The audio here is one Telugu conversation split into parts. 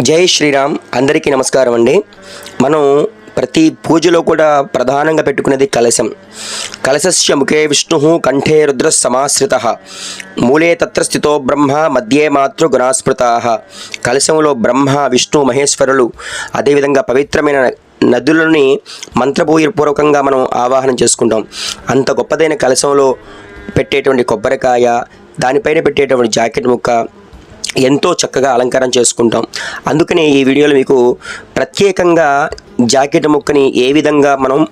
జై శ్రీరామ్ అందరికీ నమస్కారం అండి. మనం ప్రతి పూజలో కూడా ప్రధానంగా పెట్టుకునేది కలశం. కలశస్య ముఖే విష్ణు కంఠే రుద్ర సమాశ్రిత మూలే తత్ర స్థితో బ్రహ్మ మధ్యే మాతృ గుణాస్మృతా కలశంలో బ్రహ్మ విష్ణు మహేశ్వరులు అదేవిధంగా పవిత్రమైన నదులని మంత్రపూర్వకంగా మనం ఆవాహనం చేసుకుంటాం. అంత గొప్పదైన కలశంలో పెట్టేటువంటి కొబ్బరికాయ దానిపైన పెట్టేటువంటి జాకెట్ ముక్క ఎంతో చక్కగా అలంకారం చేసుకుంటాం. అందుకనే ఈ వీడియోలో మీకు ప్రత్యేకంగా జాకెట్ ముక్కని ఏ విధంగా మనం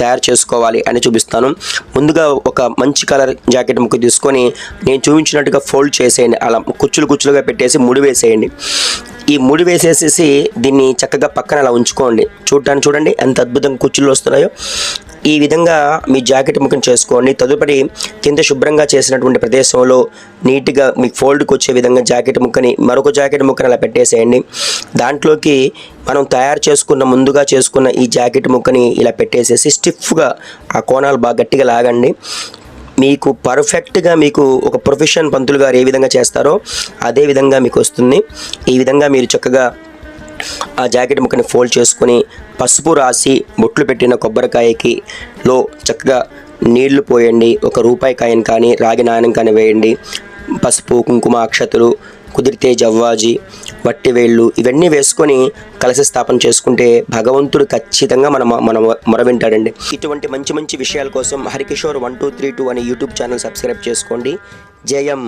తయారు చేసుకోవాలి అని చూపిస్తాను. ముందుగా ఒక మంచి కలర్ జాకెట్ ముక్క తీసుకొని నేను చూపించినట్టుగా ఫోల్డ్ చేసేయండి. అలా కుచ్చులు కుచ్చులుగా పెట్టేసి ముడి వేసేయండి. ఈ ముడి వేసేసేసి దీన్ని చక్కగా పక్కన అలా ఉంచుకోండి. చూడటానికి చూడండి ఎంత అద్భుతంగా కుచ్చులు వస్తున్నాయో. ఈ విధంగా మీ జాకెట్ ముఖం చేసుకోండి. తదుపరి కింద శుభ్రంగా చేసినటువంటి ప్రదేశంలో నీట్గా మీకు ఫోల్డ్కి వచ్చే విధంగా జాకెట్ ముక్కని మరొక జాకెట్ ముక్కని అలా పెట్టేసేయండి. దాంట్లోకి మనం తయారు చేసుకున్న ముందుగా చేసుకున్న ఈ జాకెట్ ముక్కని ఇలా పెట్టేసేసి స్టిఫ్గా ఆ కోణాలు బాగా గట్టిగా లాగండి. మీకు పర్ఫెక్ట్గా మీకు ఒక ప్రొఫెషన్ పంతులు గారు ఏ విధంగా చేస్తారో అదే విధంగా మీకు వస్తుంది. ఈ విధంగా మీరు చక్కగా ఆ జాకెట్ ముక్కని ఫోల్డ్ చేసుకొని పసుపు రాసి బొట్లు పెట్టిన కొబ్బరికాయకి లో చక్కగా నీళ్ళు పోయండి. ఒక రూపాయి కాయని కానీ రాగి నాణ్యం కానీ వేయండి. పసుపు కుంకుమ అక్షతలు కుదిరితే జవ్వాజి వట్టి వేళ్ళు ఇవన్నీ వేసుకొని కలశ స్థాపన చేసుకుంటే భగవంతుడు ఖచ్చితంగా మన మన మొరవింటాడండి ఇటువంటి మంచి మంచి విషయాల కోసం Harikishore one two three two అనే యూట్యూబ్ ఛానల్ సబ్స్క్రైబ్ చేసుకోండి. జయం.